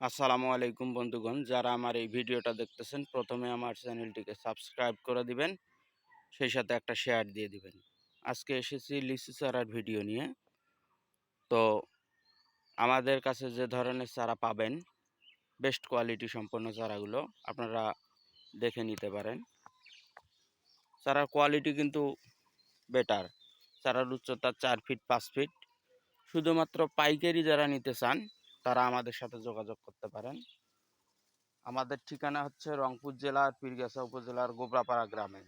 আসসালামু আলাইকুম বন্ধুগণ। যারা আমার এই ভিডিওটা দেখতেছেন, প্রথমে আমার চ্যানেলটিকে সাবস্ক্রাইব করে দিবেন, সেই সাথে একটা শেয়ার দিয়ে দিবেন। আজকে এসেছি লিচু চারার ভিডিও নিয়ে। তো আমাদের কাছে যে ধরনের চারা পাবেন, বেস্ট কোয়ালিটি সম্পন্ন চারাগুলো আপনারা দেখে নিতে পারেন। চারার কোয়ালিটি কিন্তু বেটার। চারার উচ্চতা চার ফিট, পাঁচ ফিট। শুধুমাত্র পাইকারি যারা নিতে চান তারা আমাদের সাথে যোগাযোগ করতে পারেন। আমাদের ঠিকানা হচ্ছে রংপুর জেলার পীরগাছা উপজেলার গোবরাপাড়া গ্রামে।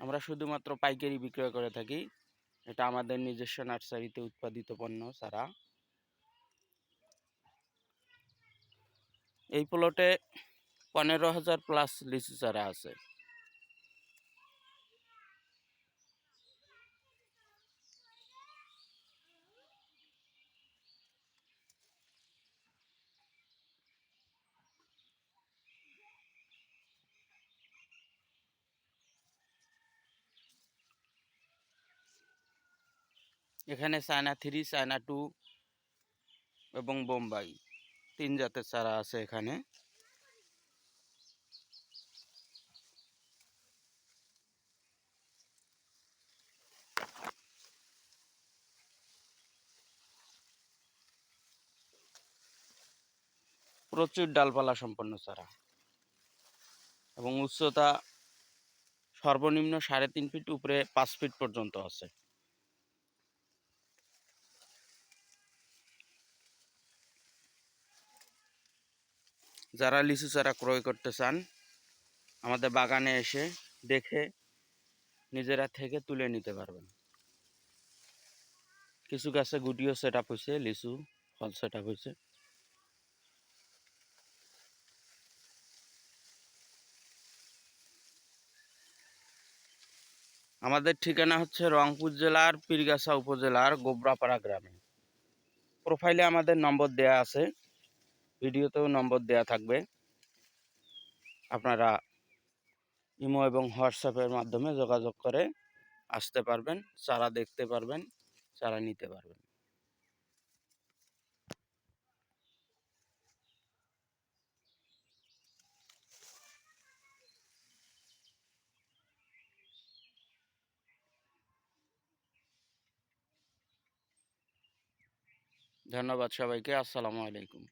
আমরা শুধুমাত্র পাইকারি বিক্রয় করে থাকি। এটা আমাদের নিজস্ব নার্সারিতে উৎপাদিত পণ্য ছাড়া এই প্লটে পনেরো হাজার প্লাস লিচু চারা আছে এখানে চায়না থ্রি চায়না টু এবং বোম্বাই। তিন জাতের চারা আছে এখানে। প্রচুর ডালপালা সম্পন্ন চারা। এবং উচ্চতা সর্বনিম্ন সাড়ে তিন ফিট, উপরে পাঁচ ফিট পর্যন্ত আছে। যারা লিচু চারা ক্রয় করতে চান, আমাদের বাগানে এসে দেখে নিজেরা থেকে তুলে নিতে পারবেন। কিছু গাছে গুটিও সেট আপ হয়েছে, লিচু, ফল সেট আপ হয়েছে। আমাদের ঠিকানা হচ্ছে রংপুর জেলার পীরগাছা উপজেলার গোবরাপাড়া গ্রামে। প্রোফাইলে আমাদের নম্বর দেয়া আছে। ভিডিওতেও নম্বর দেয়া থাকবে। আপনারা ইমো এবং হোয়াটসঅ্যাপের মাধ্যমে যোগাযোগ করে আসতে পারবেন চারা দেখতে পারবেন চারা নিতে পারবেন। ধন্যবাদ সবাইকে, আসসালামু আলাইকুম।